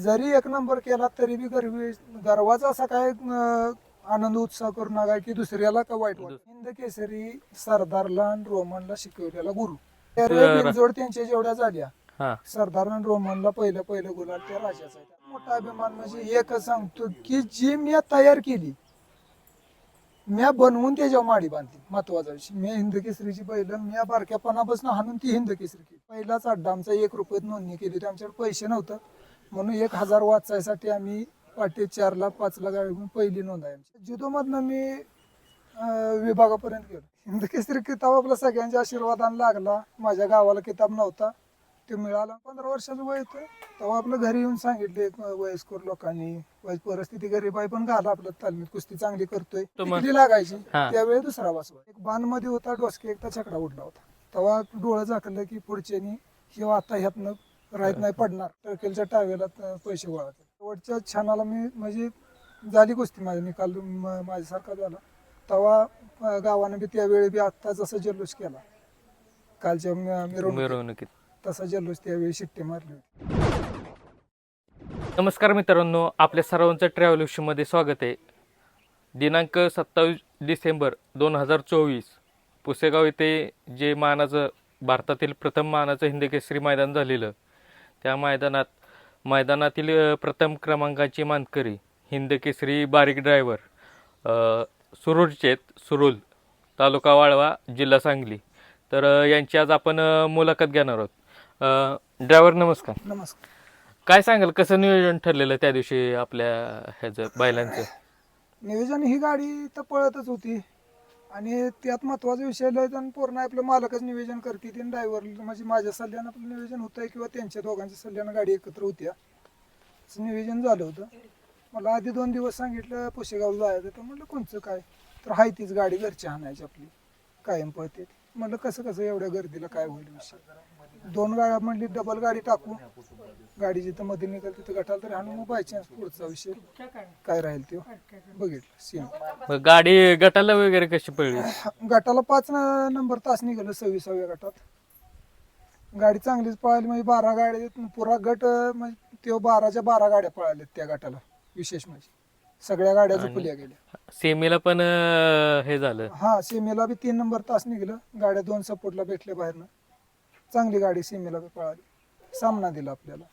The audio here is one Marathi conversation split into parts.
जरी एक नंबर केला तरी बी गर्वी गर्वाचा असा काय अं, आनंद उत्साह करू नका की दुसऱ्याला का वाईट वाटत. हिंद केसरी सरदारला आणि रोमनला शिकवलेला गुरु. त्या रे बरं. बिनजोड त्यांच्या जेवढ्या झाल्या हा. सरदार आणि रोमनला पहिलं पहिलं गुलाल त्या राजाचा आहे. मोठा अभिमान म्हणजे एकच सांगतो की जी मी तयार केली म्या बनवून त्याच्यावर माडी बांधली. महत्त्वाचा विषय. मी हिंद केसरीची पहिलं म्या बारक्यापणापासून हाणून ती हिंद केसरी केली. पहिलाच अड्डा आमचा एक रुपयात नोंदणी केली होती. आमच्याकडे पैसे नव्हतं. म्हणून एक हजार वाचायसाठी आम्ही पाटे चारला पाचला गाडी घेऊन पहिली नोंद आहे आमची. जुदोमधनं मी अं, विभागापर्यंत गेलो. हिंद केसरी किताब आपला सगळ्यांच्या आशीर्वादाने लागला. माझ्या गावाला किताब नव्हता. ते मिळाला. पंधरा वर्षाचं वय होतं. तेव्हा आपलं घरी येऊन सांगितले एक वयस्कर लोकांनी वय परिस्थिती गरीब आहे पण घाला आपलं तालमीत. कुस्ती चांगली करतोय. तो मग- टिकली लागायची? हा. त्यावेळी दुसरा बसवा एक बांधमध्ये होता डोसके एकदा छकडा उडला होता. तेव्हा डोळं झाकलं की पुढच्यानी किंवा आता ह्यातनं राहत नाही पडणार. टर्केलच्या टावेला पैसे गोळा शेवटच्या छानाला मी म्हणजे झाली कुस्ती माझी. निकाल माझ्यासारखा झाला. तेव्हा गावानं बी त्यावेळी बी आत्ता जसं जल्लोष केला. कालच्या मिरवणुकीत. तसा जल्लोष त्यावेळी शिट्टी मारली होती. नमस्कार मित्रांनो. आपल्या सर्वांचं ट्रॅव्हलमध्ये स्वागत आहे. दिनांक सत्तावीस डिसेंबर दोन हजार चोवीस पुसेगाव येथे जे मानाचं भारतातील प्रथम मानाचं हिंदकेसरी मैदान झालेलं त्या मैदानात मैदानातील प्रथम क्रमांकाची मानकरी हिंदकेसरी बारीक ड्रायव्हर सुरूरचेत सुरुल तालुका वाळवा जिल्हा सांगली. तर यांची आज आपण मुलाखत घेणार आहोत. ड्रायव्हर नमस्कार. नमस्कार. काय सांगाल कसं नियोजन ठरलेलं त्या दिवशी आपल्या ह्याचं बैलांचं? नियोजन ही गाडी तर पळतच होती. आणि त्यात महत्त्वाचा विषय लय पूर्ण आपलं मालकच नियोजन करते ते ड्रायव्हर म्हणजे माझ्या सल्ल्यानं आपलं नियोजन होतंय किंवा त्यांच्या दोघांच्या सल्ल्यानं गाडी एकत्र होत्या. असं नियोजन झालं होतं. मला आधी दोन दिवस सांगितलं पुशेगावला जायचं तर म्हणलं कोणचं काय? तर हाय तीच गाडी घरची आणायची आपली. कायम पळते. म्हणलं कसं कसं? एवढ्या गर्दीला काय होईल विषय? दोन गाड्या म्हणली डबल गाडी टाकू. गाडी जिथं मध्ये निघाल तिथं गटाला तरी मग बाय चान्स पुढचा विषय काय राहील ते. बघितलं मग गाडी गटाला वगैरे कशी पडली? गटाला पाच न- नंबर तास निघालं सव्वीसाव्या गटात. गाडी चांगलीच पळाली म्हणजे बारा गाड्या पुरा गट अं, म्हणजे ते बाराच्या बारा गाड्या पळाल्यात त्या गटाला विशेष म्हणजे. सगळ्या गाड्या झुकल्या गेल्या. सेमीला पण अं, हे झालं. हा सीमेला बी तीन नंबर तास निघलं. गाड्या दोन सपोर्टला भेटल्या बाहेरनं. चांगली गाडी सीमेला पळाली. सामना दिला आपल्याला.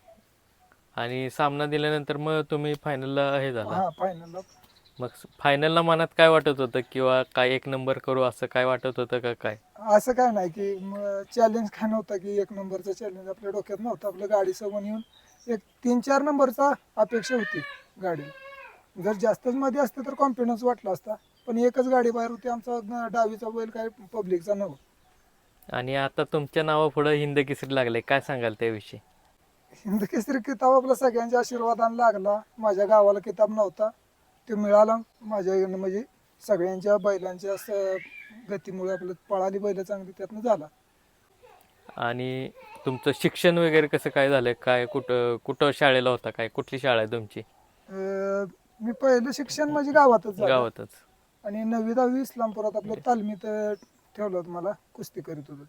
आणि सामना दिल्यानंतर मग तुम्ही फायनलला हे झालं. हा फायनलला मग फायनलला मनात काय वाटत होतं किंवा काय एक नंबर करू असं काय वाटत होतं का काय? असं काय नाही की चॅलेंज काय नव्हतं की एक नंबरचा चॅलेंज आपल्या डोक्यात नव्हतं. आपलं गाडी समोर येऊन एक तीन चार नंबरचा अपेक्षा होती गाडी. जर जास्तच मध्ये असतं तर कॉन्फिडन्स वाटला असता. पण एकच गाडी बाहेर होती आमचा डावीचा बैल काय पब्लिकचा नव्हता. आणि आता तुमच्या नावापुढं हिंद केसरी लागले काय सांगाल त्याविषयी? हिंद केसरी किताब आपला सगळ्यांच्या आशीर्वादाने लागला. माझ्या गावाला किताब नव्हता. ते मिळाला माझ्या म्हणजे सगळ्यांच्या बैलांच्या गतीमुळे आपलं पळाली बैल चांगली त्यातनं झाला. आणि तुमचं शिक्षण वगैरे कसं काय झालं काय कुठं कुठं शाळेला होता? काय कुठली शाळा आहे तुमची? अं, मी पहिलं शिक्षण म्हणजे गावातच झालं. गावातच. आणि नववी दहावी इस्लामपुरात आपलं तालमीत ठेवलं होतं मला कुस्ती करीत होतो.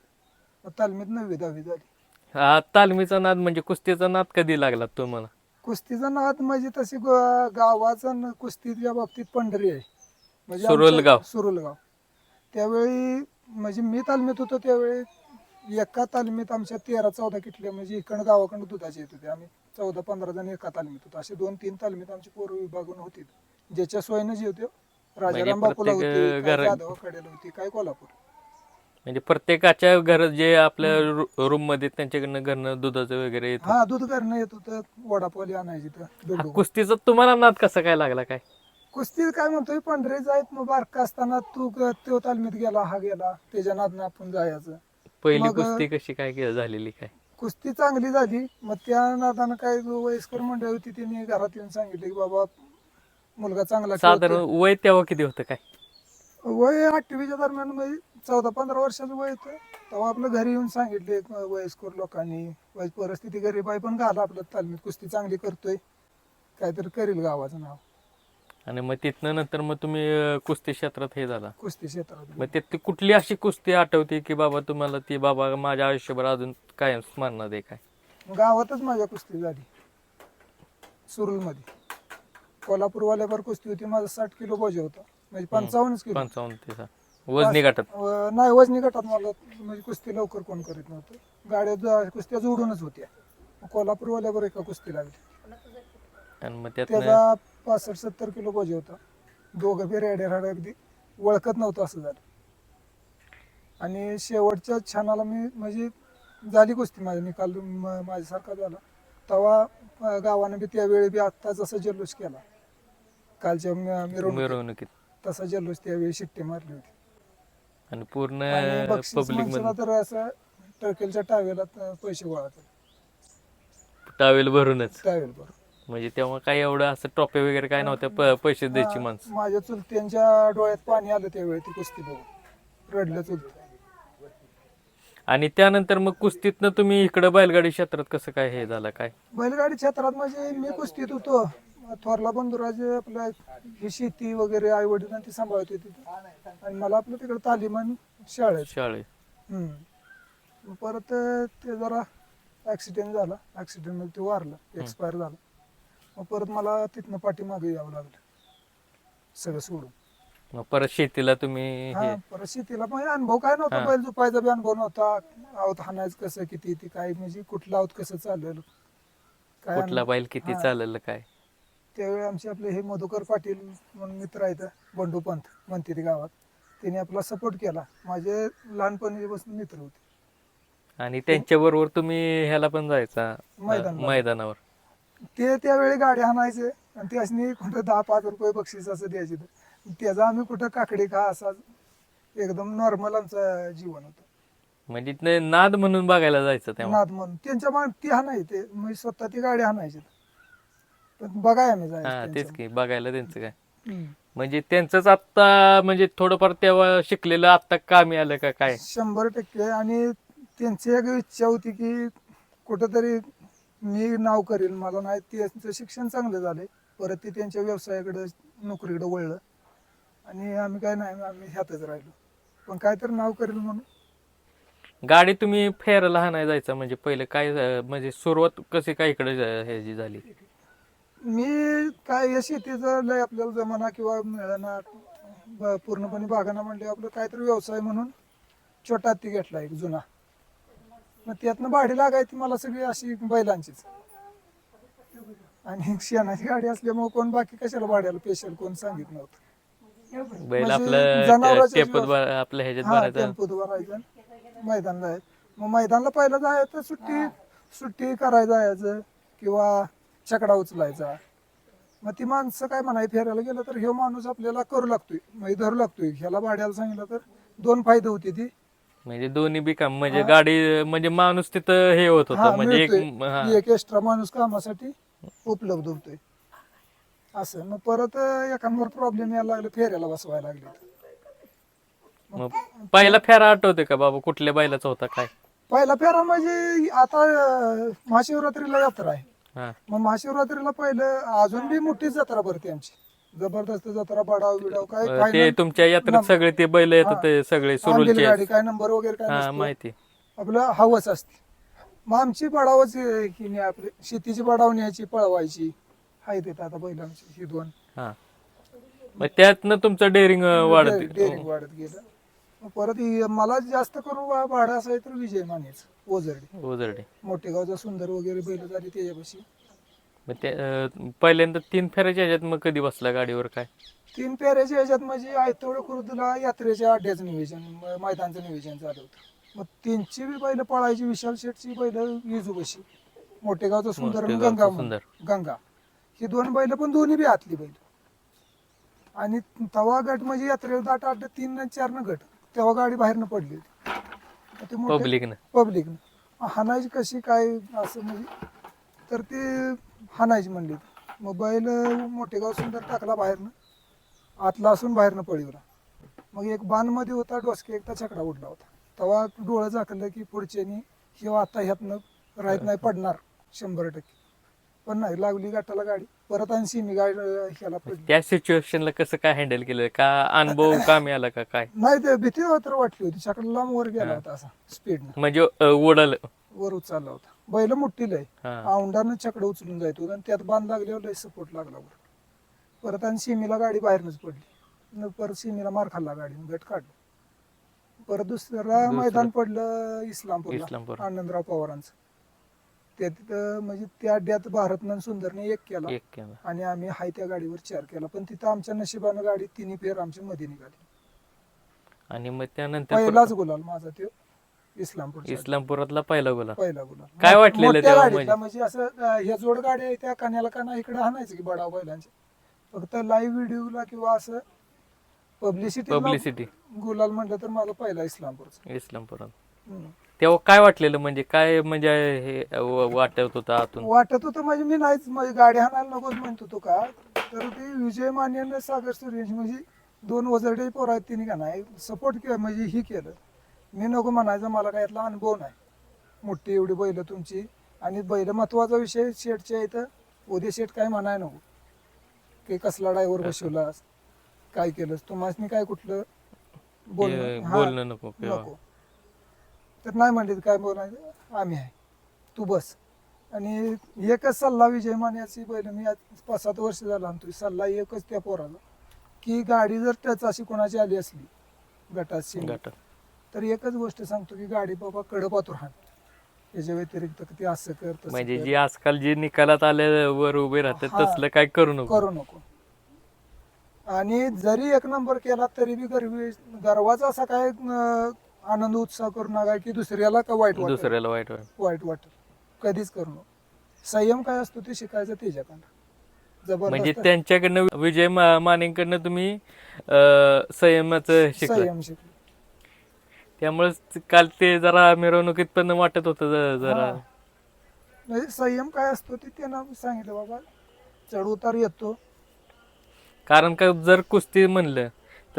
मग तालमीत नववी दहावी झाली. हा तालमीचा नाद म्हणजे कुस्तीचा नाद कधी लागला तुम्हाला? कुस्तीचा नाद म्हणजे तशी ग- गावाचा न- कुस्तीच्या बाबतीत पंढरी आहे. म्हणजे सुरुलगाव. सुरुलगाव. त्यावेळी म्हणजे मी तालमीत होतो त्यावेळी एका तालमीत आमच्या तेरा चौदा किटल्या म्हणजे इकडं गावाकडं दुधाचे येत होते. आम्ही चौदा पंधरा जण एका तालमीत होतो. असे दोन तीन तालमीत आमची पोरं विभागून होती. ज्याच्या सोयीनं जे होते राजाराम बापूला प्रत्येक, होती अं, काय घर- जाधव कडेला होती काय कोल्हापूर. म्हणजे प्रत्येकाच्या घर जे आपल्या रूममध्ये त्यांच्याकडनं घरनं दुधाचं वगैरे येतं. हा दूध करणं येत होतं. वडापावली आणायची तर हा, कुस्तीचा तुम्हाला नाद कसा काय लागला काय? कुस्ती काय म्हणतोय पंढरे जायत मग बारका असताना तू ग- तो तालमीत गेला हा गेला त्याच्या नादनं आपण जायचं. पहिली मग- कुस्ती कशी काय के- झालेली काय? कुस्ती चांगली झाली मग त्या नादानं काय वयस्कर मंडळी होती त्यांनी घरात येऊन सांगितलं की बाबा मुलगा चांगला साधारण खेळतोय. वय तेव्हा किती होतं काय? वय आठवीच्या दरम्यान म्हणजे चौदा पंधरा वर्षाचं वय होतं. तेव्हा आपलं घरी येऊन सांगितले एक वयस्कर लोकांनी वय परिस्थिती गरीब आहे पण घाला आपलं तालमीत कुस्ती चांगली करतोय. काहीतरी करील गावाचं नाव. आणि मग तिथनं नंतर मग तुम्ही अं, कुस्ती क्षेत्रात हे झाला. कुस्ती क्षेत्रात. मग ते कुठली अशी कुस्ती आठवते की बाबा तुम्हाला ती बाबा माझ्या आयुष्यभर अजून कायम स्मरणात आहे काय? गावातच माझ्या कुस्ती झाली. सुरुलमध्ये. कोल्हापूरवाल्यावर कुस्ती होती माझा साठ किलो बोजा होता. म्हणजे पंचावन्न किलो. पंचावन्न ते वजनी गटात. अं, नाही वजनी गटात मला म्हणजे कुस्ती लवकर कोण करीत नव्हतं. गाड्या जा- कुस्त्या जोडूनच होत्या. कोल्हापूरवाल्यावर एका कुस्ती लागली आणि मग त्यात त्याचा पासष्ट सत्तर किलो बोजा होता. दोघं बी रेड्या राड्या अगदी. ओळखत नव्हतं असं झालं. आणि शेवटच्या क्षणाला मी म्हणजे झाली कुस्ती माझी निकाल म- माझ्यासारखा झाला. तेव्हा अं, गावानं बी त्यावेळी बी आत्ता जसा जल्लोष केला. कालच्या मिरवणुकीत. तसा जल्लोष त्यावेळी शिट्टी मारली होती. आणि पूर्ण बक्षीस पब्लिकमध्ये. तर असं टर्केलच्या टावेला पैसे गोळा टावेल भरूनच. टावेल बरोबर म्हणजे तेव्हा काय एवढं असं ट्रॉफी वगैरे काय नव्हत्या प- पैसे द्यायची माणसं. माझ्या चुलत्यांच्या डोळ्यात पाणी आलं त्यावेळी ती कुस्ती बघून. रडलं चुलत. आणि त्यानंतर मग कुस्तीतनं तुम्ही इकडं बैलगाडी क्षेत्रात कसं काय हे झालं काय? बैलगाडी क्षेत्रात म्हणजे मी कुस्तीत होतो. थोरला बंधुराजे आपल्या ही शेती वगैरे आई वडील ती सांभाळत होती आणि मला आपलं तिकडे तालीम आणि शाळेत. शाळे हम्म. परत ते जरा ऍक्सिडेंट झाला. ऍक्सिडेंटमध्ये ते वारलं. एक्सपायर झालं. मग परत मला तिथनं पाठीमागे यावं लागलं. सगळं सोडून. मग परत शेतीला तुम्ही हा हे परत शेतीला पण अनुभव काय नव्हता. बैल झोपायचा बी अनुभव नव्हता. आवत हाणायचं कसं किती ती काय म्हणजे कुठलं आवत कसं चाललेलं? काय कुठला बैल किती. चालेल काय? त्यावेळी आमचे आपले हे मधुकर पाटील म्हणून मित्र आहेत बंडू पंत म्हणते ते गावात. त्यांनी आपला सपोर्ट केला. माझे लहानपणीपासून मित्र होते. आणि त्यांच्या बरोबर तुम्ही ह्याला पण जायचा मैदानाला. मैदानावर. ते त्यावेळी गाडी हाणायचे आणि ते असणे कुठं दहा पाच रुपये बक्षीस असं द्यायचे. त्याचा आम्ही कुठं काकडी खा असा एकदम नॉर्मल आमचं जीवन होतं. म्हणजे ते नाद म्हणून बघायला जायचं तेव्हा. नाद म्हणून. त्यांच्या माग ती हाणाय ते म्हणजे स्वतः ती गाडी हाणायची पण बघाय आम्ही हा जायचं तेच की बघायला त्यांचं काय. हम्म. म्हणजे त्यांचंच आत्ता म्हणजे थोडंफार तेव्हा शिकलेलं आत्ता कामी आलं का काय? शंभर टक्के. आणि त्यांची एक इच्छा होती की कुठंतरी मी नाव करेल मला नाही त्यांचं शिक्षण चांगलं झालंय. परत ते त्यांच्या व्यवसायाकडे नोकरीकडे वळलं. आणि आम्ही काय नाही आम्ही ह्यातच राहिलो. पण काय तर नाव करेल म्हणून. गाडी तुम्ही फेरायला हाणाय जायचं म्हणजे पहिले काय अं, म्हणजे सुरुवात कशी काय इकडे हे जी झाली? मी काय या शेतीचं लय आपल्याला जमाना किंवा मिळाना ब- पूर्णपणे बागाना म्हणले आपलं काहीतरी व्यवसाय म्हणून छोटा हत्ती घेतला एक जुना. मग त्यातनं भाडी लागायची मला सगळी अशी बैलांचीच. आणि शेणाची गाडी असल्यामुळे कोण बाकी कशाला भाड्याला पेशल कोण सांगित नव्हतं. बैल म्हणजे आपलं जनावरांचेच टेपत व्यवसाय. आपल्या ह्याच्यात हा भरायचं. टेम्पोत भरायचं. मैदानला आहे मग मैदानला पहिलं जायचं सुट्टी सुट्टी करायला जायचं. किंवा छकडा उचलायचा. मग ती माणसं काय म्हणाय फिरायला गेलं तर ह्यो माणूस आपल्याला करू लागतोय म्हणजे धरू लागतोय. ह्याला भाड्याला सांगितलं तर दोन फायदे होते ती. म्हणजे दोन्ही बी काम म्हणजे गाडी म्हणजे माणूस तिथं हे होत हा, होतं म्हणजे एक मिळतोय. हा. एक एक्स्ट्रा माणूस कामासाठी उपलब्ध होतोय. असं मग परत एखांवर प्रॉब्लेम यायला लागले फेऱ्याला बसवायला लागले. मग पहिला फेरा आठवते का बाबा कुठल्या बैलाचा होता काय? पहिला फेरा म्हणजे आता अं, महाशिवरात्रीला यात्रा आहे. हा मग महाशिवरात्रीला पहिलं अजून बी मोठी जत्रा भरते आमची. जबरदस्त जत्रा बडाव बिडाव काय ते तुमच्या यात्रेत सगळे ते बैल येतात. ते सगळे आंबील सुरुलचे. गाडी काय नंबर वगैरे काय हा नसतो. माहिती. आपलं हवस असते. मग आमची बडावच नाही आपली शेतीची बडाव न्यायची पळवायची. हाय देत आता बैल आमची ही दोन. हा. मग त्यातनं तुमचं डेअरिंग वाढत डेअरिंग वाढत गेलं. मग परत ही- मला जास्त करून वा- भाडं असायचं तर विजय मानेच. ओझरडे. उजरडे मोठेगावचा सुंदर वगैरे बैल झाली त्याच्यापाशी. मग ते अं, पहिल्यांदा तीन फेऱ्याच्या ह्याच्यात मग कधी बसला गाडीवर काय? तीन पेऱ्याच्या ह्याच्यात म्हणजे आयतवड खुर्दला यात्रेच्या अड्ड्याचं नियोजन म- मैदानचं नियोजन झालं होतं. मग तीनची बी बैल पळायची विशाल शेठची बैल विजू बशी. मोठेगावचं सुंदर आणि मोठेगावचं गंगा सुंदर. म्हणून. गंगा. ही दोन बैल पण दोन्ही बी आतली बैल. आणि तवा गट म्हणजे यात्रेला दाट अड्डा तीन न चार न गट. तेव्हा गाडी बाहेरनं पडली होती. ते मोठे- पब्लिकनं पब्लिकनं हाणायची कशी काय असं म्हणजे तर ते हाणायची म्हणली. मग बैल मोठेगाव सुंदर टाकला बाहेरनं. आतला असून बाहेरनं पळवला. मग एक बाणमध्ये होता डोसके एकटा छकडा उडला होता. तेव्हा डोळं झाकलं की पुढच्यानी किंवा आता ह्यातनं राहत नाही पडणार शंभर टक्के. पण नाही लागली गाठाला गाडी. परत आणि सिमी गाडी ह्याला पडली. त्या सिच्युएशनला कसं काय हँडल केलं? का अनुभव कामी आला का काय? नाही ते भीती तर वाटली होती. छकडा लांब वर गेला होता असा स्पीडनं म्हणजे उडाल वर उचलला होता. बैल मोठी लय. औंडानं छकडं उचलून जायत होतं आणि त्यात बांध लागल्यावर लय सपोर्ट लागला वर. परत आणि सीमेला गाडी बाहेरनच पडली. न परत सीमेला मार खाल्ला गाडीने गट काढलं. परत दुसरं दुसरं. मैदान पडलं इस्लामपूरला. इस्लामपूर. आनंदराव पवारांचं. त्या तिथं म्हणजे त्या अड्ड्यात भारतनं सुंदरने एक केला. एक केलं. आणि आम्ही हाय त्या गाडीवर चार केला. पण तिथं आमच्या नशिबानं गाडी तिन्ही फेर आमच्या मध्ये निघाली. आणि मग त्यानंतर पहिलाच गुलाल माझा तो इस्लामपूर इस्लामपुरातला पहिला गोला पहिला गुलाल. काय वाटलेलं मोठ्या तेव्हा गाडीतला म्हणजे? म्हणजे असं अं, ह्या जोड गाड्या आहेत त्या कान्याला काना इकडे हाणायचं की बडाव बैलांचे. फक्त लाईव्ह व्हिडिओला किंवा असं पब्लिसिटी पब्लिसिटी गुलाल म्हटलं तर माझा पहिला इस्लामपूरचा. इस्लामपुरात. हम्म. तेव्हा काय वाटलेलं म्हणजे? काय म्हणजे हे व- वाटत होतं आतून? वाटत होतं म्हणजे मी नाहीच म्हणजे गाडी हाणायला नकोच म्हणत होतो का? तर ते विजय मान्यानं सागर सूर्यवंशी म्हणजे दोन वजरडे पोरं आहेत तिने का नाही सपोर्ट केलं म्हणजे ही केलं. मी नको म्हणायचं मला काय यातला अनुभव नाही. मोठी एवढी बैल तुमची. आणि बैल महत्त्वाचा विषय शेटच्या इथं. उद्या शेट काय म्हणाय नको. की कसला ड्रायव्हर बसवलास? काय केलंस? तुम्हाला काय कुठलं हे बोलणं हा, बोलणं नको किंवा? नको. तर नाही म्हणले काय बोलायचं आम्ही आहे तू बस आणि एकच सल्ला विजय मान्याची बैल मी आज पाच सात वर्ष झाला आणतोय सल्ला एकच त्या पोराला की गाडी जर टच अशी कोणाची आली असली गटात शिंग गाठात. तर एकच गोष्ट सांगतो की गाडी बाबा कडपातूर हाण याच्या व्यतिरिक्त ते असं कर तसं म्हणजे कर. जी आजकाल जे निकालात आल्यावर उभे राहतात हा. तसलं काय करू नको करू नको आणि जरी एक नंबर केला तरी बी गर्वी गर्वाचा असा काय अं, आनंद उत्साह करू नका की दुसऱ्याला का वाईट वाटेल. दुसऱ्याला वाईट वाईट वाईट वाटेल. कधीच करू नको. संयम काय असतो ते शिकायचं त्याच्याकडनं. म्हणजे जबरदस्त त्यांच्याकडनं विजय मा- मानेंकडनं तुम्ही अं, संयमाचं शिकलं संयम शिकलो. त्यामुळे काल ते जरा मिरवणुकीत पण वाटत होतं ज- जरा. हा. म्हणजे संयम काय असतो ते त्यांना सांगितलं बाबा. चढ उतार येतो. कारण का जर कुस्ती म्हणलं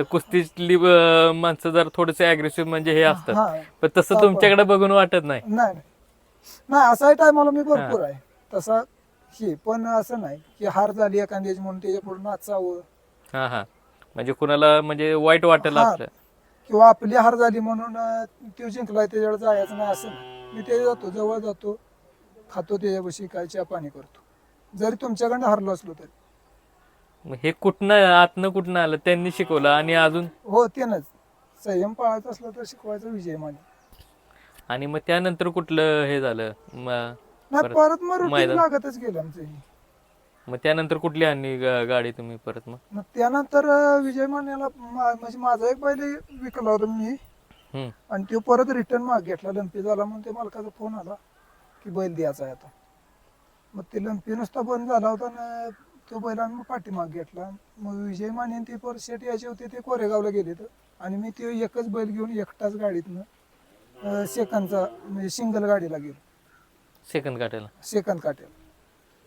तर कुस्तीतली माणसं जर थोडेसे अग्रेसिव्ह म्हणजे हे असतात. हा. पण तसं. तुमच्याकडे बघून वाटत नाही. नाही. नाही. नाही असाही टायमाला मी भरपूर आहे. तसा हे पण असं नाही की हार झाली एखाद्याची म्हणून त्याच्या पुढे नाचावं. हा हा. म्हणजे कुणाला म्हणजे वाईट वाटेल हा. आपलं. किंवा आपली हार झाली म्हणून अं, तो जिंकलाय त्याच्यावर जायचं नाही असं नाही. मी ते जातो जवळ जातो खातो त्याच्यापाशी काय चहा पाणी करतो. जरी तुमच्याकडनं हारलो असलो तरी. मग हे कुठनं आतनं कुठनं आलं? त्यांनी शिकवलं आणि अजून? हो त्यानंच. संयम पाळायचा असला तर शिकवायचा विजय माने आणि मग त्यानंतर कुठलं हे झालं? म- नाही परत परत मग रुटीन मैदान. लागतच गेलं आमचं. हे. मग त्यानंतर कुठली आणली गा- गाडी तुम्ही परत मग? मग त्यानंतर अं, विजय मानेला मा- म्हणजे माझा एक बैल विकला होता मी. हम्म. आणि तो परत रिटर्न माग घेतला. लंपी झाला म्हणून ते मालकाचा फोन आला की बैल द्यायचा आहे आता. मग ते लंपी नुसता बंद झाला होता ना तो बैल आम्ही मग पाठीमाग घेतला. मग विजय माने आणि ते परत शेट यायचे होते ते कोरेगावला गेले तर. आणि मी ते एकच बैल घेऊन एकटाच गाडीतनं सेकंदचा म्हणजे सिंगल गाडीला गेलो. सेकंद काटायला? सेकंद काट्याला.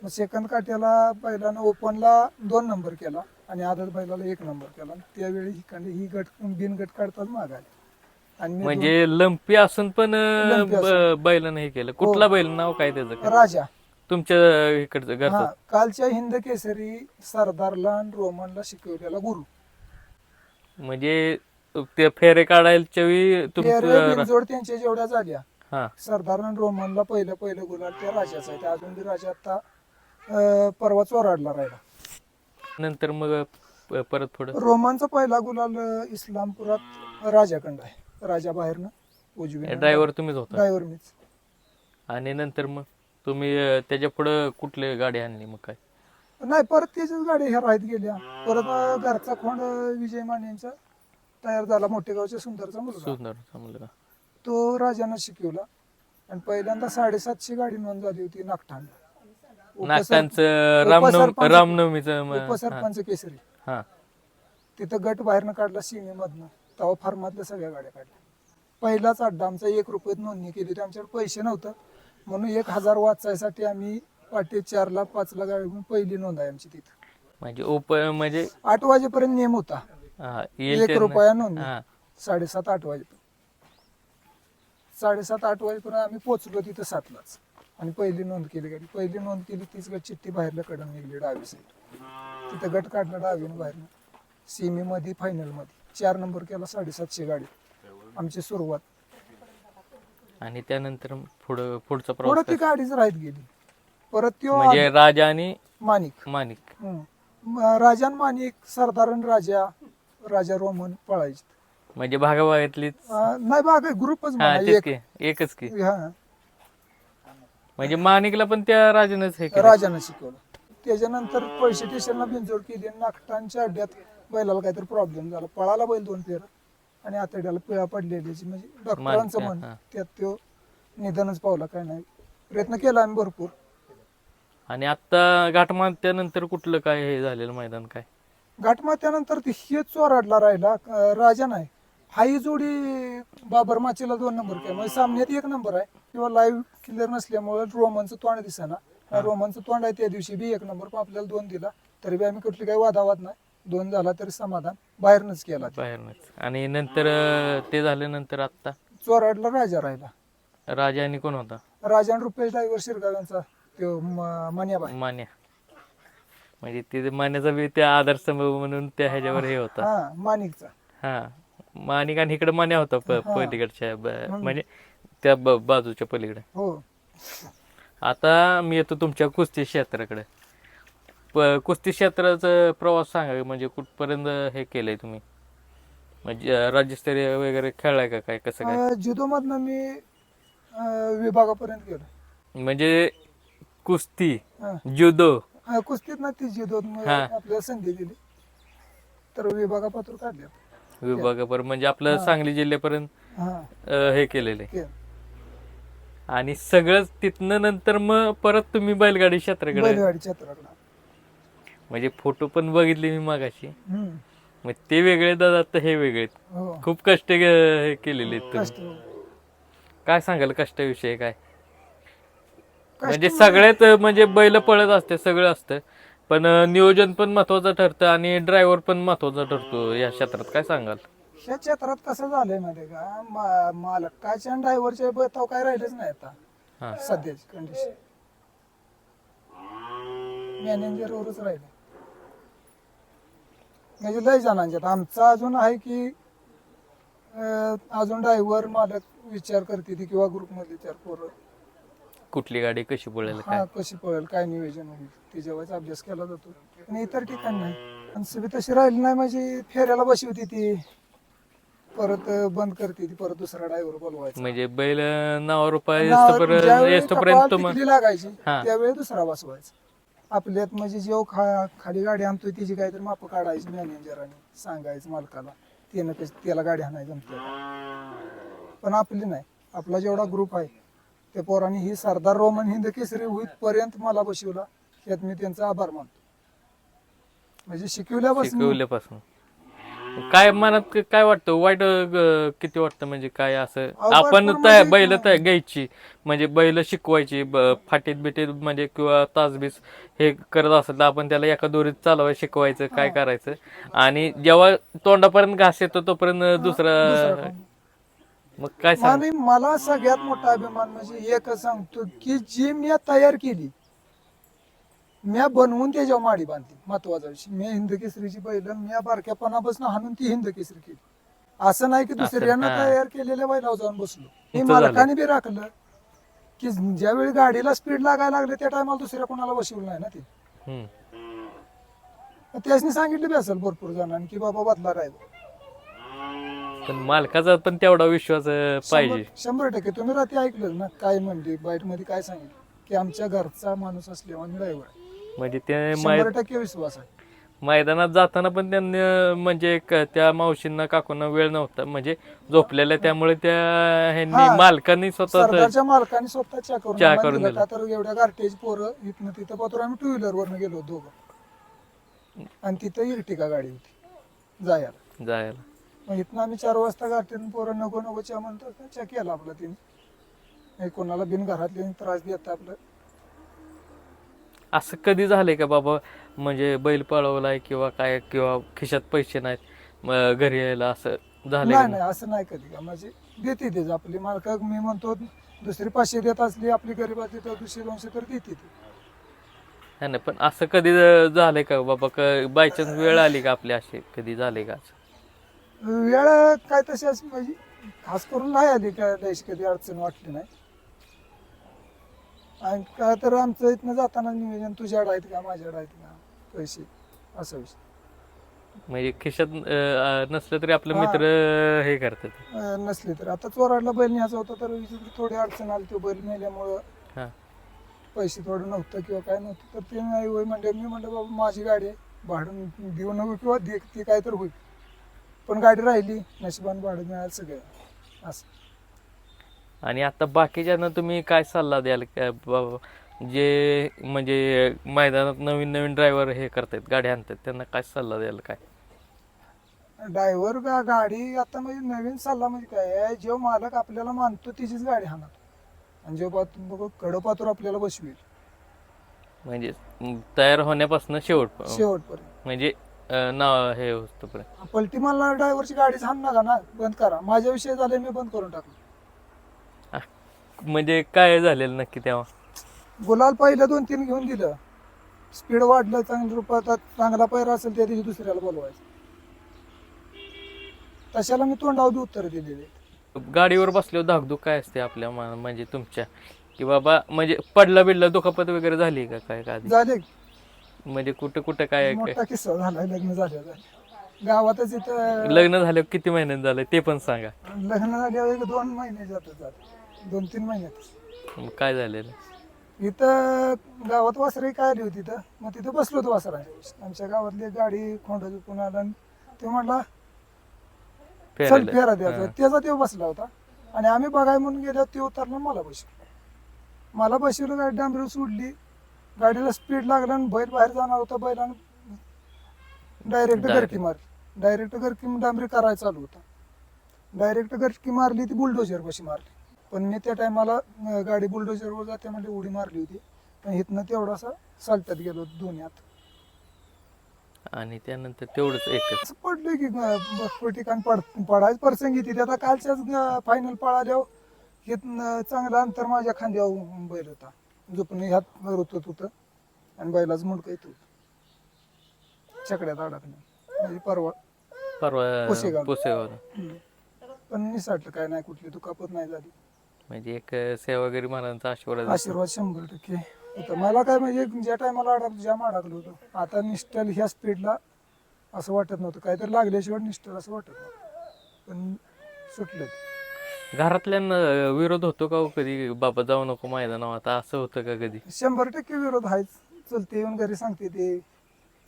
मग सेकंद काट्याला बैलानं ओपनला दोन नंबर केला आणि आदत बैलाला एक नंबर केला. त्यावेळी ही ही गट बिन गट काढताच मागायला आणि मी म्हणजे लंपी असून पण अं, लंपी असून. हो. ब- बैलानं हे केलं. कुठला बैल नाव काय त्याचं? दोन-? राजा. तुमच्या इकडचं हा घरचं? कालच्या हिंद केसरी सरदारला आणि रोमनला शिकवलेला गुरु. म्हणजे ते फेरे काढायच्या वेळी पेरे तुमचं बिनजोड त्यांच्या जेवढ्या झाल्या हा. सरदार आणि रोमनला पहिलं पहिलं गुलाल त्या राजाचा आहे. त्या अजून बी राजा आता अं, परवा चोराडला राहिला. नंतर मग प- परत पुढं? रोमनचा पहिला गुलाल अं, इस्लामपुरात राजाकडं आहे. राजा बाहेरनं उजवी ड्रायव्हर तुम्हीच होता? ड्रायव्हर मीच. आणि नंतर मग? तुम्ही अं, त्याच्या पुढं कुठली गाडी आणली मग काय? नाही परत त्याच्याच गाडी ह्या राहत गेल्या. परत अं, घरचा खोंड अं, विजय मानेंचा तयार झाला मोठेगावच्या सुंदरचा मुलगा. सुंदर मुलगा. तो राजानं शिकवला. आणि पहिल्यांदा साडेसातशे गाडी नोंद झाली होती नागठाणला नागटांचं रामनवमी उपसरपंच- रामनवमीचं म- उपसरपंच केसरी. हा. तिथं गट बाहेरनं काढला सीमेमधनं तेव्हा फार्मातल्या सगळ्या गाड्या काढल्या. पहिलाच अड्डा आमचा एक रुपयात नोंदणी केली होती. आमच्याकडे पैसे नव्हतं. म्हणून एक हजार वाचायसाठी आम्ही पाटे चारला पाचला गाडी घेऊन पहिली नोंद आहे आमची तिथं. म्हणजे ओप म्हणजे आठ वाजेपर्यंत नेम होता. हा, येईल एक ते- रुपया नोंदणी हा. साडेसात आठ वाजेपर्यंत. साडेसात आठ वाजेपर्यंत आम्ही पोचलो तिथं सातलाच. आणि पहिली नोंद केली गाडी. पहिली नोंद केली तीच गट चिठ्ठी बाहेरला कडून निघली डावी साईड तिथं गट काढला डावीनं बाहेरनं. सीमेमध्ये फायनलमध्ये चार नंबर केला साडेसातशे गाडी. आमची सुरुवात. आणि त्यानंतर पुढं पुढचा पुढं प्रवास ती गाडीच राहत गेली. परत त्यो म्हणजे राजा आणि माणिक. माणिक. हं. म- राजा आणि माणिक सरदार आणि राजा राजा रोमन पळायचे. म्हणजे भागाभागातलीच अं, नाही बा ग्रुपच हा म्हणा तेच एक की एकच की. हा. म्हणजे माणिकला पण त्या राजानेच हे केलं. राजानं शिकवलं. त्याच्यानंतर पैसे स्टेशनला बिनजोड केली आणि नागटांच्या अड्ड्यात बैलाला काहीतरी प्रॉब्लेम झाला. पळाला बैल दोन फेर. आणि आतड्याला पिळा पडलेली म्हणजे डॉक्टरांचं म्हण हा. त्यात तो निधनच पावला काय नाही. प्रयत्न केला आम्ही भरपूर. आणि आता घाटमात्यानंतर कुठलं काय हे झालेलं मैदान काय? घाटमात्यानंतर ती हेच चोराडला राहिला अं, राजा नाही. हाही जोडी बाबर माचीला दोन नंबर केला. म्हणजे सामन्यात एक नंबर आहे. किंवा लाईव्ह क्लिअर नसल्यामुळे रोमनचं तोंड दिसेना. रोमनचं तोंड आहे त्या दिवशी बी एक नंबर. पण आपल्याला दोन दिला. तरी बी आम्ही कुठली काही वादावाद नाही. दोन झाला तरी समाधान. बाहेरनच केला बाहेरनच. आणि नंतर अं, ते झाल्यानंतर आता चोराडला राजा राहिला. राजा आणि कोण होता? राजा आणि रुपेश ड्रायव्हर शिरगाव यांचा तो मन्याबाई. मान्या. म्हणजे ते मान्याचा बी त्या आदर्श म्हणून त्या ह्याच्यावर हे होता. हा माणिकचा. हा. माणिक आणि इकडे मान्या होता प-. पलीकडच्या ब- म्हणजे त्या ब- बाजूच्या पलीकडे. हो. आता मी येतो तुमच्या कुस्ती क्षेत्राकडे. प- कुस्ती क्षेत्राचा प्रवास सांगा म्हणजे कुठपर्यंत हे केलंय तुम्ही? म्हणजे राज्यस्तरीय वगैरे खेळलाय का काय? कसं काय? जुदो मधनं मी अं, विभागापर्यंत गेलो म्हणजे कुस्ती हा. जुदो. कुस्तीत ना ती जुदो हा. आपल्याला संधी दिली. तर विभागापात्र काढल्यात विभागापर म्हणजे आपलं सांगली जिल्ह्यापर्यंत हा. अं, हे केलेलं आहे आणि सगळंच तिथनं नंतर मग परत तुम्ही बैलगाडी क्षेत्राकडे? बैलगाडी क्षेत्राकडे. म्हणजे फोटो पण बघितले मी मागाशी. मग ते वेगळे दादा हे वेगळे हो. खूप कष्ट केलेले काय सांगाल कष्टाविषयी काय? कष्ट म्हणजे सगळ्यात म्हणजे बैल पळत असते सगळं असतं. पण नियोजन पण महत्वाचं ठरतं आणि ड्रायव्हर पण महत्त्वाचा ठरतो या क्षेत्रात. काय सांगाल? ह्या क्षेत्रात कसं झालंय माहितीये का? मालकाच्या आणि ड्रायव्हरच्या बताव काय राहिलेच नाही आता. सध्याची कंडिशन मॅनेजरवरच राहिले. म्हणजे लय जणांच्यात आमचा अजून आहे की अं, अजून ड्रायव्हर मालक विचार करते ती किंवा ग्रुप मधले चार पोरं. कुठली गाडी कशी पळेल काय? कशी पळेल काय नियोजन होईल ते जेव्हाचा अभ्यास केला जातो. आणि इतर ठिकाणी नाही. आणि सगळी तशी राहिली नाही म्हणजे फेऱ्याला बशी होती ती. परत अं, बंद करते ती परत दुसरा ड्रायव्हर बोलवायचा. म्हणजे बैल नावा रुपये नाव- येस्तोपर्यंत ज्यावेळी येस्तोपर्यंत कपाळ तुम टिकली लागायची हा. त्यावेळी दुसरा बसवायचा. आपल्यात म्हणजे जेव्हा खा खाली गाडी आणतोय तिची काहीतरी माप काढायची मॅनेजरांनी सांगायचं मालकाला. त्यानं त्याला गाडी आणायचं जमते पण आपली नाही. आपला जेवढा ग्रुप आहे त्या पोरांनी ही सरदार रोमन हिंद केसरी होईपर्यंत मला बसवला यात मी त्यांचा आभार मानतो. म्हणजे शिकवल्यापासून शिकवल्यापासून. काय मनात क- काय वाटतं? वाईट अं, किती वाटतं? म्हणजे काय असं? अहो, आपण भरपूर तया म्हणजे- बैल तया घ्यायची. म्हणजे बैल शिकवायची ब- फाटीत बिटीत म्हणजे किंवा तासबीस हे करत असेल तर आपण त्याला एका दोरीत चालवायचं शिकवायचं काय करायचं. आणि जेव्हा तोंडापर्यंत घास येतो तोपर्यंत दुसरा दुसरा कोण? मग काय सांग? आणि मला सगळ्यात मोठा अभिमान म्हणजे एकच सांगतो की जी मी तयार केली. म्या बनवून त्याच्यावर माडी बांधली महत्त्वाचा विषय. मी हिंद केसरीची बैल म्या बारक्यापणापासून हाणून ती हिंद केसरी केली. असं नाही की दुसऱ्यानं हा. तयार केलेल्या बैलावर जाऊन बसलो. झालं. मालकाने बी राखलं की ज्यावेळी गाडीला स्पीड लागायला लागले त्या टायमाला दुसऱ्या कोणाला बसवलं नाही ना ते. त्यासनी सांगितलं बी असेल भरपूर जणांनी की बाबा बदला राहिलो पण मालकाचा पण तेवढा विश्वास पाहिजे. शंभर- टक्के. तुम्ही रात्री ऐकलं ना काय म्हणली बाईटमध्ये काय सांगितलं? की आमच्या घरचा माणूस असल्यावर ड्रायव्हर आहे. म्हणजे ते मै- शंभर टक्के विश्वास आहे. मैदानात जाताना पण त्यांनी म्हणजे त्या मावशींना काकूंना वेळ नव्हता. म्हणजे झोपलेल्या त्यामुळे त्या ह्यांनी हा. मालकांनी स्वतः मालकाने स्वतः चहा करून चहा आम्हाला करून दिला. दिला. का तर एवढ्या गारठेज पोरं इथनं तिथं पात्र आम्ही टू व्हीलर वरनं गेलो दोघं. आणि तिथं इर्टिका गाडी होती. जायला. जायला. मग इथनं आम्ही चार वाजता गारठीतून पोरं नको नको चहा म्हणतो. चहा केला आपला तिने. हे कोणाला बिन घरातले त्रास देत आपलं. असं कधी झालंय का बाबा म्हणजे बैल पळवलाय किंवा काय किंवा खिशात पैसे नाहीत मग घरी यायला असं झालंय नाही का? नाही असं नाही कधी. का म्हणजे देते तेच आपली मालका मी म्हणतो दुसरी पाचशे देत असली आपली गरीब असली तर दुसरे दोनशे तर देते ती. हा नाही पण असं कधी झालंय का बाबा बायचान्स वेळ आली का आपली अशी? कधी झाले का असं? वेळ काय तशी असं म्हणजे खास करून नाही आली काय लयशी कधी अडचण वाटली नाही. आणि काय तर आमचं इथनं जाताना नियोजन तुझ्याकडे आहेत का माझ्याकडे आहेत का? पैसे असा विषय. म्हणजे खिशात अं, नसलं तरी आपलं हा. मित्र हे करतात. अं, नसले तर. आता चोराडला बैल न्यायचा होता तर थोडी अडचण आली तो बैल मेल्यामुळं हा. पैसे थोडं नव्हतं किंवा काय नव्हतं. तर ते नाही होय म्हणजे मी म्हणलं बाबा माझी गाडी आहे भाडून देऊ नको किंवा दे ते काय तर होईल. पण गाडी राहिली नशिबान भाडं मिळालं सगळं. असं. आणि आता बाकीच्यांना तुम्ही काय सल्ला द्याल? जे म्हणजे मैदानात नवीन नवीन ड्रायव्हर हे करतायत गाडी आणतात त्यांना काय सल्ला द्याल काय? ड्रायव्हर का गाडी आता म्हणजे नवीन सल्ला म्हणजे काय? आहे जो मालक आपल्याला मानतो तिचीच गाडी हाणार आणि जो पात कडपातूर आपल्याला बसवेल. म्हणजे तयार होण्यापासून शेवट शेवटपर्यंत. म्हणजे नाव हे होतपर्यंत पलटी मला ड्रायव्हरची गाडीच हाण नका ना. बंद करा. माझ्या विषय झाले मी बंद करून टाकलो म्हणजे काय झालेलं नक्की तेव्हा? गुलाल पहिलं दोन तीन घेऊन दिलं. स्पीड वाढलं चांगल्या रूपात चांगला पैरा असेल त्या दिवशी दुसऱ्याला बोलवायचं. तशाला मी तोंडावर उत्तर दिलेले गाडीवर बसल्यावर धाकधूक काय असते आपल्या मा- म्हणजे तुमच्या? की बाबा म्हणजे पडला बिडला दुखापत वगैरे झाली का काय का आधी? झाले. म्हणजे कुठं कुठं काय काय मोठा किस्सा झालाय लग्न झाल्या झाल्या गावातच इथं लग्न झाल्यावर किती महिन्यात झालं ते पण सांगा. लग्न झाल्यावर एक दोन महिने जातात जात दोन तीन महिन्यात. मग काय झालेलं? इथं गावात वासरही काय आली होती इथं. मग तिथं बसलो होतो वासरांच्या आमच्या गावातली एक गाडी खोंड चुकून आला आणि ते म्हणला चल फेरायला. फेरा द्यायचा. त्याचा ते बसला होता. आणि आम्ही बघाय म्हणून गेलो ते उतरलं मला बसवलं. मला बसवलं गाडी डांबरी सोडली. गाडीला स्पीड लागला आणि बैल बाहेर जाणार होता बैलानं. Direct Direct. गरकी मारली. डायरेक्ट गरकी डांबरी करायला चालू होता. डायरेक्ट गरकी मारली ती बुलडोजर कशी मारली. पण मी त्या टायमाला गाडी बुलडोजरवर जाते म्हणजे उडी मारली होती. पण इथनं तेवढासा सालट्यात गेलो होतो दोन्ही हात आणि त्यानंतर तेवढंच एकच. असं पडलं की भरपूर ठिकाण पड पडायच प्रसंगी तिथे आता कालच्याच फायनल पळाल्यावर हे चांगलं अंतर माझ्या खांद्यावर बैल होता. झोपून ह्यात रुतत होतं आणि बैलाच मुंडकं येत छकड्यात अडकलं म्हणजे परवा परवा पुसेगाव. पण निसाटलं काय नाही कुठली दुखापत नाही झाली. म्हणजे एक सेवागिरी महाराजांचा आशीर्वाद आशीर्वाद शंभर टक्के. होता मला काय म्हणजे ज्या टायमाला अडकलो जाम अडकलो होतो. आता निष्ठल ह्या स्पीडला असं वाटत नव्हतं. काहीतरी लागल्याशिवाय निष्ठल असं वाटत नव्हतं. पण सुटलं. घरातल्यांना विरोध होतो का हो कधी? बाबा जाऊ नको मैदानावर आता असं होतं का कधी? शंभर टक्के विरोध आहेच. चलते येऊन घरी सांगते ते.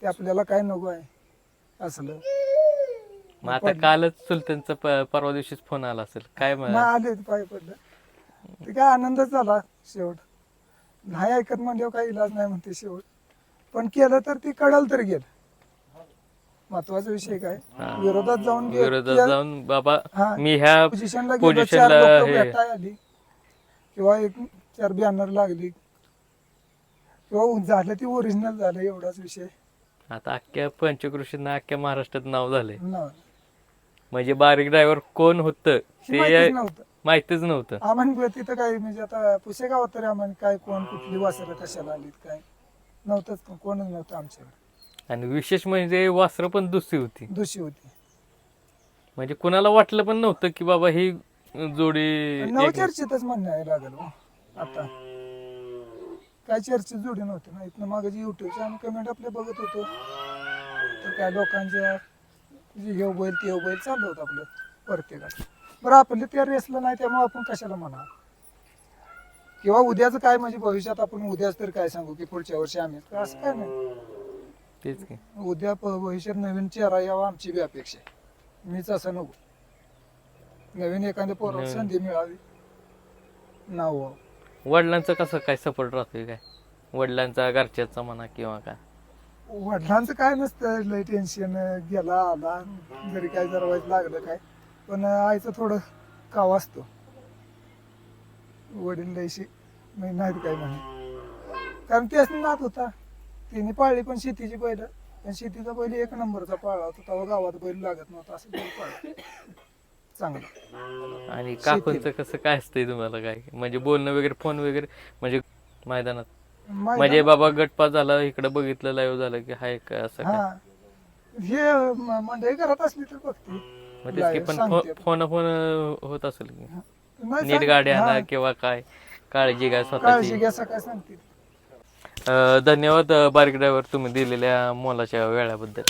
ते आपल्याला काय नको आहे. असलं. मग आता कालच चुलत्यांचा प- परवा दिवशीच फोन आला असेल. काय नाही आले पाय पडलं. ते काय आनंदच झाला शेवट. नाही ऐकत म्हणल्यावर काही इलाज नाही म्हणते शेवट. पण केलं तर ती कळल तर गेल. महत्त्वाचा विषय काय. विरोधात जाऊन गे- विरोधात जाऊन बाबा हा. मी ह्या पोझिशनला गेलो चार पोझिशनला लोक हे. भेटाय आली. किंवा एक चार बॅनर लागली. किंवा झालं ती ओरिजिनल झालं एवढाच विषय. आता अख्ख्या पंचकृषींना अख्ख्या महाराष्ट्रात नाव झालंय. म्हणजे बारीक ड्रायव्हर कोण होतं? ते माहितीच नव्हतं. माहितच नव्हतं. आम्हाला तिथं काय म्हणजे आता पुसेगावात तरी आम्हाला काय कोण कुठली वासरं कशाला आलीत काय? नव्हतंच कोण- कोणच नव्हतं आमच्याकडे. आणि विशेष म्हणजे वासरं पण दुसरी होती. दोषी होती. म्हणजे कुणाला वाटलं पण नव्हतं की बाबा ही जोडी एक- नवचर्चितच म्हणणं लागेल हो, आता. काय चर्चेत जोडी नव्हती ना इथनं मागे जे युट्यूबचे आम्ही कमेंट आपले बघत होतो. तर काय लोकांच्या जे हे बैल ते बैल चाललं होतं आपलं प्रत्येकात बरं आपलं त्या रेसला नाही त्यामुळे आपण कशाला म्हणा किंवा उद्याचं काय म्हणजे भविष्यात आपण उद्याच तर काय सांगू की पुढच्या वर्षी आम्ही? तर असं काय नाही. तेच की. उद्या प- भविष्यात नवीन चेहरा यावा आमची बी अपेक्षा आहे. मीच असं नको नवीन एखाद्या पोराला नवीन. संधी मिळावी. नाव. व्हावं. वडिलांचं कसं काय सपोर्ट राहतोय काय? वडिलांचा घरच्याचा म्हणा किंवा काय? वडिलांचं काय नसतं लय टेन्शन गेला आला जरी काय जरा वाईट लागलं काय. पण आईचं थोडं काव असतो. वडील लयशी म्हणजे नाहीत काय म्हणे. कारण ते असं नात होता. तिने पाळली पण शेतीची बैल पण शेतीचा बैल एक नंबरचा पाळला होता. तेव्हा गावात बैल लागत नव्हता. असं बैल पाळला. चांगला. आणि काकूंचं कसं काय असतंय तुम्हाला काय? म्हणजे बोलणं वगैरे फोन वगैरे म्हणजे मैदानात? म्हणजे बाबा गटपास झाला इकडे बघितलं लाईव्ह झालं की हाय का असं काय? हा. हे मंडळी घरात असली तर बघते. मग तेच की पण सांगते. फोन फोन होत असेल की. नाही नीट गाडी आणा हा, किंवा काय? काळजी घ्या काळजी स्वतःची घ्या सकाळ सांगते. अं, धन्यवाद बारीक ड्रायव्हर तुम्ही दिलेल्या मोलाच्या वेळाबद्दल.